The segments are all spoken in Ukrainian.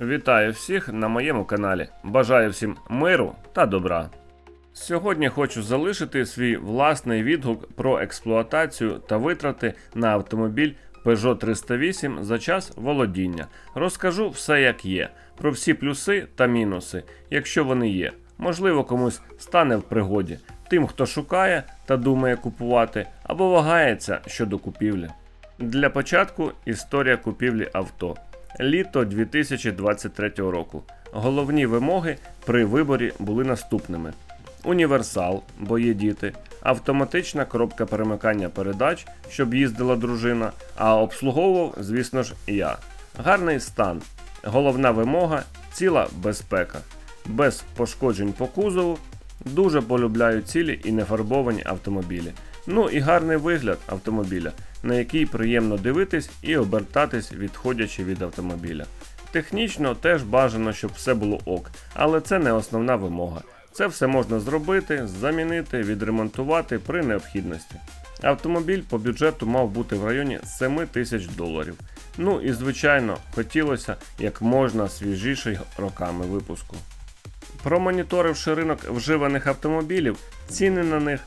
Вітаю всіх на моєму каналі. Бажаю всім миру та добра. Сьогодні хочу залишити свій власний відгук про експлуатацію та витрати на автомобіль Peugeot 308 за час володіння. Розкажу все як є, про всі плюси та мінуси, якщо вони є. Можливо, комусь стане в пригоді тим, хто шукає та думає купувати або вагається щодо купівлі. Для початку історія купівлі авто. Літо 2023 року. Головні вимоги при виборі були наступними: універсал, бо є діти, автоматична коробка перемикання передач, щоб їздила дружина, а обслуговував, звісно ж, я. Гарний стан. Головна вимога ціла безпека. Без пошкоджень по кузову. Дуже полюбляю цілі і нефарбовані автомобілі. Ну і гарний вигляд автомобіля, на який приємно дивитись і обертатись, відходячи від автомобіля. Технічно теж бажано, щоб все було ок, але це не основна вимога. Це все можна зробити, замінити, відремонтувати при необхідності. Автомобіль по бюджету мав бути в районі 7 тисяч доларів. Ну і звичайно, хотілося як можна свіжіший роками випуску. Промоніторивши ринок вживаних автомобілів, ціни на них,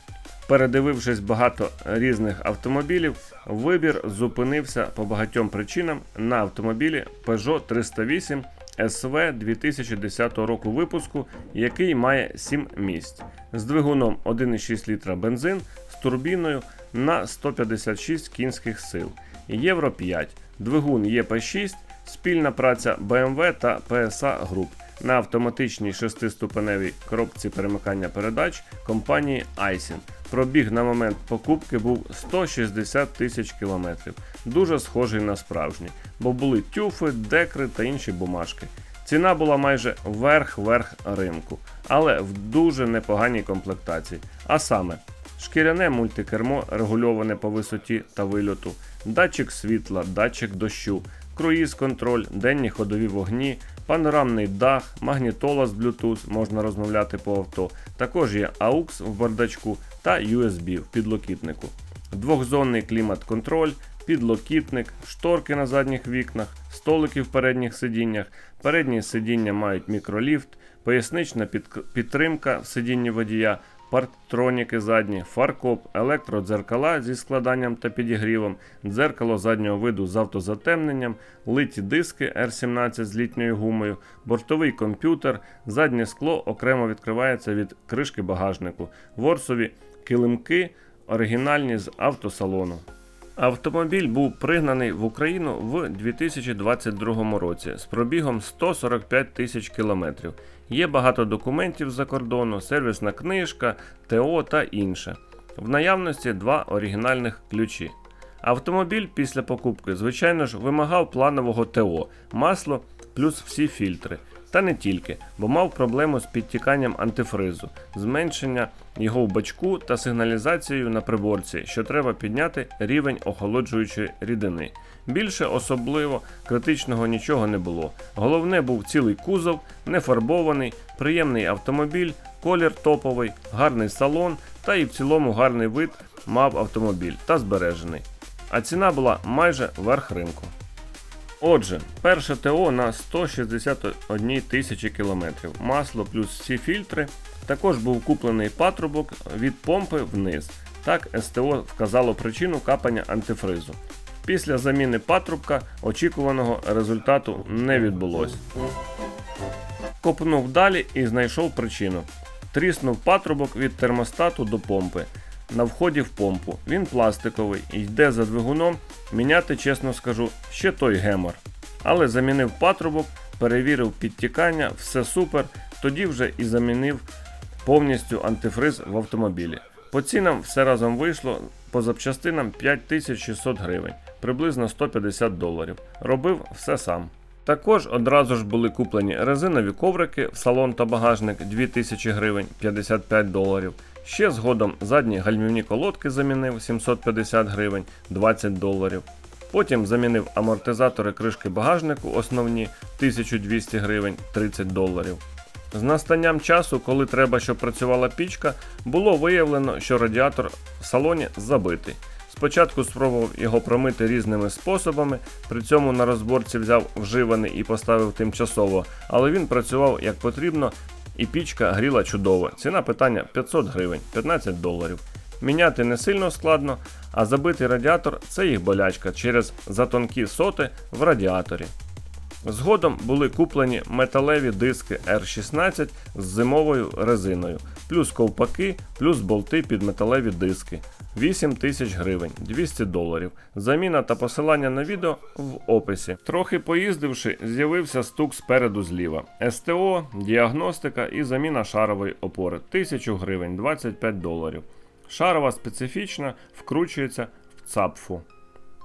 передивившись багато різних автомобілів, вибір зупинився по багатьом причинам на автомобілі Peugeot 308 SV 2010 року випуску, який має 7 місць. З двигуном 1,6 літра бензин з турбіною на 156 кінських сил. Євро 5, двигун ЄП6, спільна праця BMW та PSA груп на автоматичній шестиступеневій коробці перемикання передач компанії Aisin. Пробіг на момент покупки був 160 тисяч кілометрів, дуже схожий на справжній, бо були тюфи, декри та інші бумажки. Ціна була майже верх-верх ринку, але в дуже непоганій комплектації. А саме шкіряне мультикермо регульоване по висоті та вильоту, датчик світла, датчик дощу, круїз-контроль, денні ходові вогні, панорамний дах, магнітола з Bluetooth, можна розмовляти по авто. Також є AUX в бардачку та USB в підлокітнику. Двохзонний клімат-контроль, підлокітник, шторки на задніх вікнах, столики в передніх сидіннях. Передні сидіння мають мікроліфт, пояснична підтримка в сидінні водія, парктроніки задні, фаркоп, електродзеркала зі складанням та підігрівом, дзеркало заднього виду з автозатемненням, литі диски R17 з літньою гумою, бортовий комп'ютер, заднє скло окремо відкривається від кришки багажнику, ворсові килимки оригінальні з автосалону. Автомобіль був пригнаний в Україну в 2022 році з пробігом 145 тисяч кілометрів. Є багато документів з-за кордону, сервісна книжка, ТО та інше. В наявності два оригінальних ключі. Автомобіль після покупки, звичайно ж, вимагав планового ТО, масло плюс всі фільтри. Та не тільки, бо мав проблему з підтіканням антифризу, зменшення його в бачку та сигналізацією на приборці, що треба підняти рівень охолоджуючої рідини. Більше особливо критичного нічого не було. Головне був цілий кузов, не фарбований, приємний автомобіль, колір топовий, гарний салон та і в цілому гарний вид мав автомобіль та збережений. А ціна була майже верх ринку. Отже, перше ТО на 161 тисячі кілометрів. Масло плюс всі фільтри. Також був куплений патрубок від помпи вниз. Так СТО вказало причину капання антифризу. Після заміни патрубка очікуваного результату не відбулося. Копнув далі і знайшов причину. Тріснув патрубок від термостату до помпи. На вході в помпу. Він пластиковий йде за двигуном. Міняти, чесно скажу, ще той гемор. Але замінив патрубок, перевірив підтікання, все супер. Тоді вже і замінив повністю антифриз в автомобілі. По цінам все разом вийшло по запчастинам 5600 гривень, приблизно 150 доларів. Робив все сам. Також одразу ж були куплені резинові коврики в салон та багажник 2000 гривень 55 доларів. Ще згодом задні гальмівні колодки замінив 750 гривень 20 доларів. Потім замінив амортизатори кришки багажнику основні 1200 гривень 30 доларів. З настанням часу, коли треба, щоб працювала пічка, було виявлено, що радіатор в салоні забитий. Спочатку спробував його промити різними способами, при цьому на розборці взяв вживаний і поставив тимчасово, але він працював як потрібно, і пічка гріла чудово. Ціна питання 500 гривень, 15 доларів. Міняти не сильно складно, а забитий радіатор це їх болячка через затонкі соти в радіаторі. Згодом були куплені металеві диски R16 з зимовою резиною, плюс ковпаки, плюс болти під металеві диски. 8 тисяч гривень, 200 доларів. Заміна та посилання на відео в описі. Трохи поїздивши, з'явився стук спереду зліва. СТО, діагностика і заміна шарової опори. 1000 гривень, 25 доларів. Шарова специфічна, вкручується в цапфу.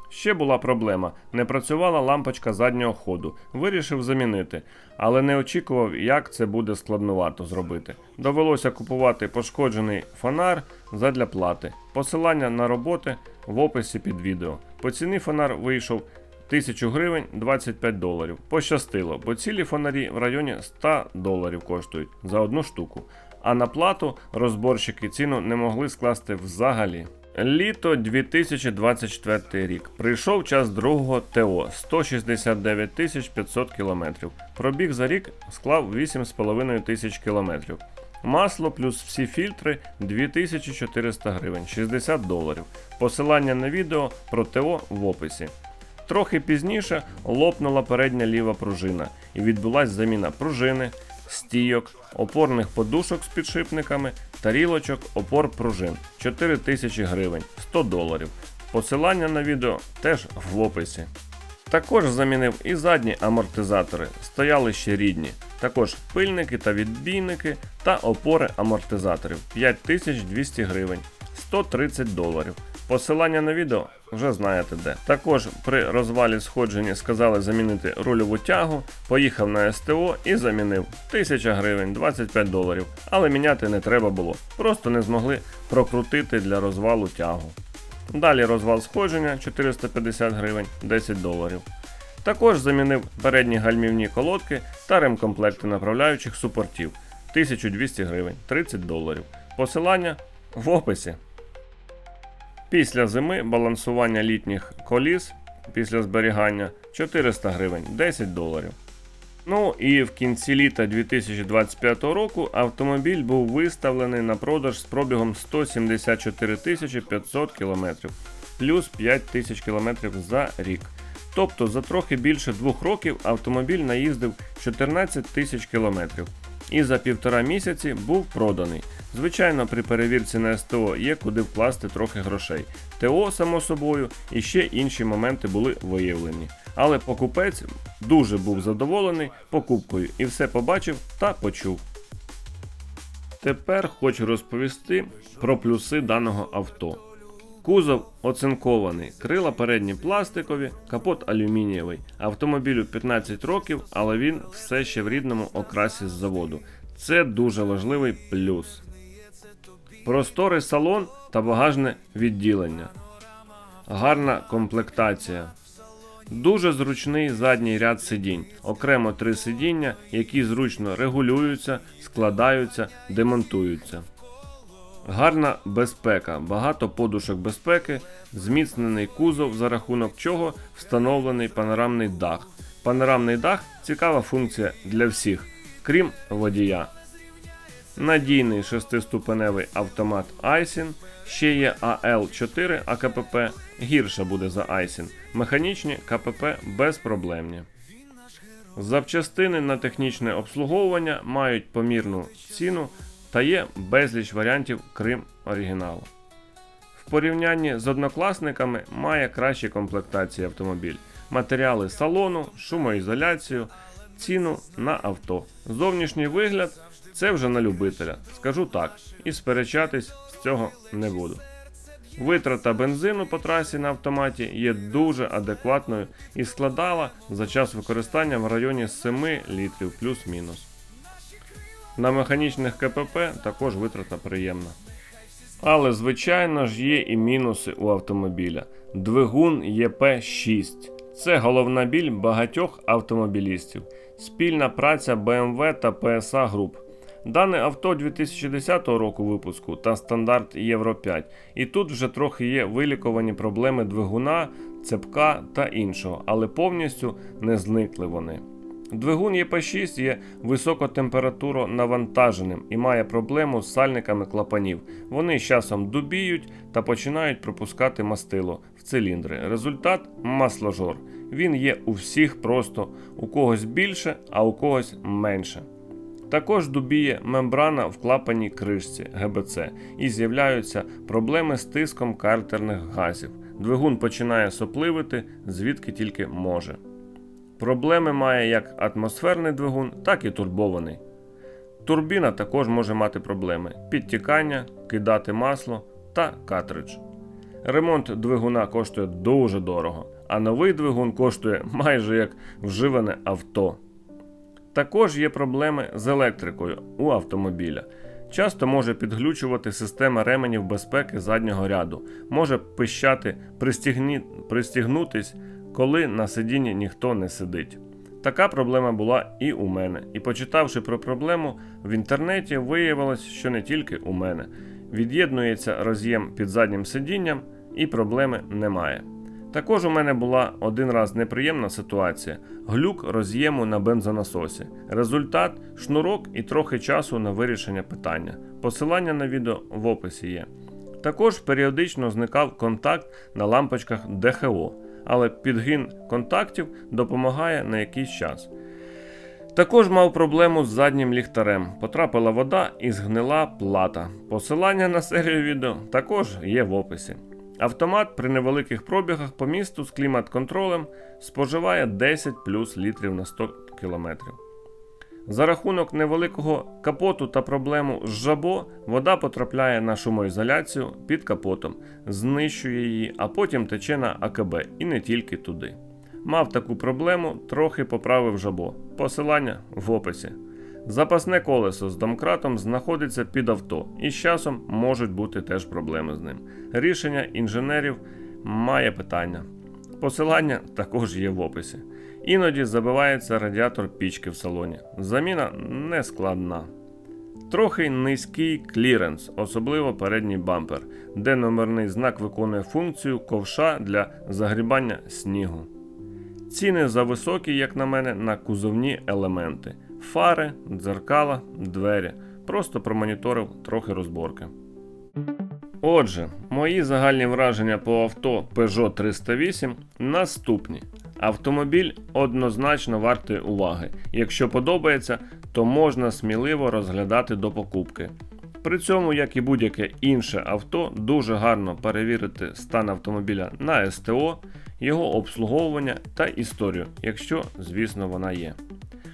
Ще була проблема: не працювала лампочка заднього ходу. Вирішив замінити, але не очікував, як це буде складновато зробити. Довелося купувати пошкоджений фонар задля плати. Посилання на роботи в описі під відео. По ціні фонар вийшов 1000 гривень 25 доларів. Пощастило, бо цілі фонарі в районі 100 доларів коштують за одну штуку. А на плату розборщики ціну не могли скласти взагалі. Літо 2024 рік. Прийшов час другого ТО 169 тисяч 500 км. Пробіг за рік склав 8,5 тисяч км. Масло плюс всі фільтри 2400 гривень, 60 доларів. Посилання на відео про ТО в описі. Трохи пізніше лопнула передня ліва пружина і відбулась заміна пружини, стійок, опорних подушок з підшипниками, тарілочок, опор пружин 4 тисячі гривень, 100 доларів. Посилання на відео теж в описі. Також замінив і задні амортизатори, стояли ще рідні. Також пильники та відбійники та опори амортизаторів 5200 гривень, 130 доларів. Посилання на відео вже знаєте де. Також при розвалі сходженні сказали замінити рульову тягу, поїхав на СТО і замінив 1000 гривень 25 доларів. Але міняти не треба було, просто не змогли прокрутити для розвалу тягу. Далі розвал сходження 450 гривень 10 доларів. Також замінив передні гальмівні колодки та ремкомплекти направляючих супортів 1200 гривень 30 доларів. Посилання в описі. Після зими балансування літніх коліс після зберігання 400 гривень 10 доларів. Ну і в кінці літа 2025 року автомобіль був виставлений на продаж з пробігом 174 500 км плюс 5 тисяч км за рік. Тобто за трохи більше двох років автомобіль наїздив 14 тисяч кілометрів і за півтора місяці був проданий. Звичайно, при перевірці на СТО є куди вкласти трохи грошей. ТО, само собою, і ще інші моменти були виявлені. Але покупець дуже був задоволений покупкою і все побачив та почув. Тепер хочу розповісти про плюси даного авто. Кузов оцинкований, крила передні пластикові, капот алюмінієвий. Автомобілю 15 років, але він все ще в рідному окрасі з заводу. Це дуже важливий плюс. Просторий салон та багажне відділення. Гарна комплектація. Дуже зручний задній ряд сидінь. Окремо три сидіння, які зручно регулюються, складаються, демонтуються. Гарна безпека, багато подушок безпеки, зміцнений кузов, за рахунок чого встановлений панорамний дах. Панорамний дах цікава функція для всіх, крім водія. Надійний шестиступеневий автомат Айсін, ще є АЛ4 АКПП, гірше буде за Айсін. Механічні КПП безпроблемні. Запчастини на технічне обслуговування мають помірну ціну та є безліч варіантів Крим оригіналу. В порівнянні з однокласниками має кращі комплектації автомобіль, матеріали салону, шумоізоляцію, ціну на авто. Зовнішній вигляд це вже на любителя, скажу так, і сперечатись з цього не буду. Витрата бензину по трасі на автоматі є дуже адекватною і складала за час використання в районі 7 літрів плюс-мінус. На механічних КПП також витрата приємна. Але, звичайно ж, є і мінуси у автомобіля. Двигун ЄП6. Це головна біль багатьох автомобілістів. Спільна праця BMW та PSA груп. Дане авто 2010 року випуску та стандарт Євро 5. І тут вже трохи є вилікувані проблеми двигуна, цепка та іншого, але повністю не зникли вони. Двигун ЄП6 є високотемпературо навантаженим і має проблему з сальниками клапанів. Вони з часом дубіють та починають пропускати мастило в циліндри. Результат масложор. Він є у всіх просто у когось більше, а у когось менше. Також дубіє мембрана в клапаній кришці ГБЦ і з'являються проблеми з тиском картерних газів. Двигун починає сопливити, звідки тільки може. Проблеми має як атмосферний двигун, так і турбований. Турбіна також може мати проблеми: підтікання, кидати масло та картридж. Ремонт двигуна коштує дуже дорого, а новий двигун коштує майже як вживане авто. Також є проблеми з електрикою у автомобіля. Часто може підглючувати система ременів безпеки заднього ряду, може пищати пристігні... пристігнутись, коли на сидінні ніхто не сидить. Така проблема була і у мене, і почитавши про проблему в інтернеті, виявилось, що не тільки у мене. Від'єднується роз'єм під заднім сидінням, і проблеми немає. Також у мене була один раз неприємна ситуація: глюк роз'єму на бензонасосі. Результат шнурок і трохи часу на вирішення питання. Посилання на відео в описі є. Також періодично зникав контакт на лампочках ДХО, але підгін контактів допомагає на якийсь час. Також мав проблему з заднім ліхтарем. Потрапила вода і згнила плата. Посилання на серію відео також є в описі. Автомат при невеликих пробігах по місту з клімат-контролем споживає 10 плюс літрів на 100 км. За рахунок невеликого капоту та проблему з жабо, вода потрапляє на шумоізоляцію під капотом, знищує її, а потім тече на АКБ і не тільки туди. Мав таку проблему, трохи поправив жабо. Посилання в описі. Запасне колесо з домкратом знаходиться під авто, і з часом можуть бути теж проблеми з ним. Рішення інженерів має питання. Посилання також є в описі. Іноді забивається радіатор пічки в салоні. Заміна не складна. Трохи низький кліренс, особливо передній бампер, де номерний знак виконує функцію ковша для загрібання снігу. Ціни зависокі, як на мене, на кузовні елементи: фари, дзеркала, двері. Просто промоніторив трохи розборки. Отже, мої загальні враження по авто Peugeot 308 наступні. Автомобіль однозначно вартий уваги. Якщо подобається, то можна сміливо розглядати до покупки. При цьому, як і будь-яке інше авто, дуже гарно перевірити стан автомобіля на СТО, його обслуговування та історію, якщо, звісно, вона є.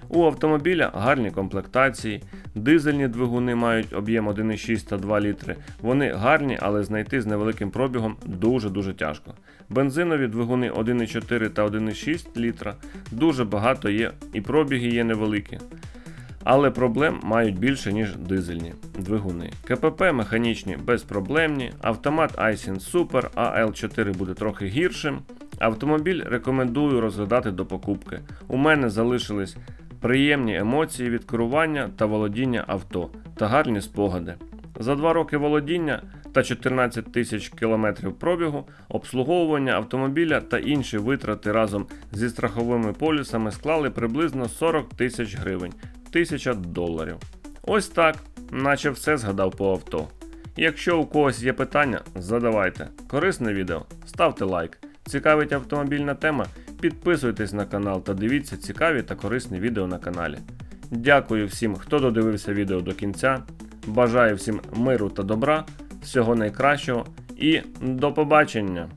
У автомобіля гарні комплектації, дизельні двигуни мають об'єм 1,6 та 2 літри. Вони гарні, але знайти з невеликим пробігом дуже-дуже тяжко. Бензинові двигуни 1,4 та 1,6 літра дуже багато є, і пробіги є невеликі. Але проблем мають більше, ніж дизельні двигуни. КПП механічні безпроблемні, автомат iSyn Super, а L4 буде трохи гіршим. Автомобіль рекомендую розглядати до покупки. У мене залишились приємні емоції від керування та володіння авто та гарні спогади. За два роки володіння та 14 тисяч кілометрів пробігу, обслуговування автомобіля та інші витрати разом зі страховими полісами склали приблизно 40 тисяч гривень, 1000 доларів. Ось так, наче все згадав по авто. Якщо у когось є питання, задавайте. Корисне відео, ставте лайк. Цікавить автомобільна тема, підписуйтесь на канал та дивіться цікаві та корисні відео на каналі. Дякую всім, хто додивився відео до кінця. Бажаю всім миру та добра, всього найкращого і до побачення!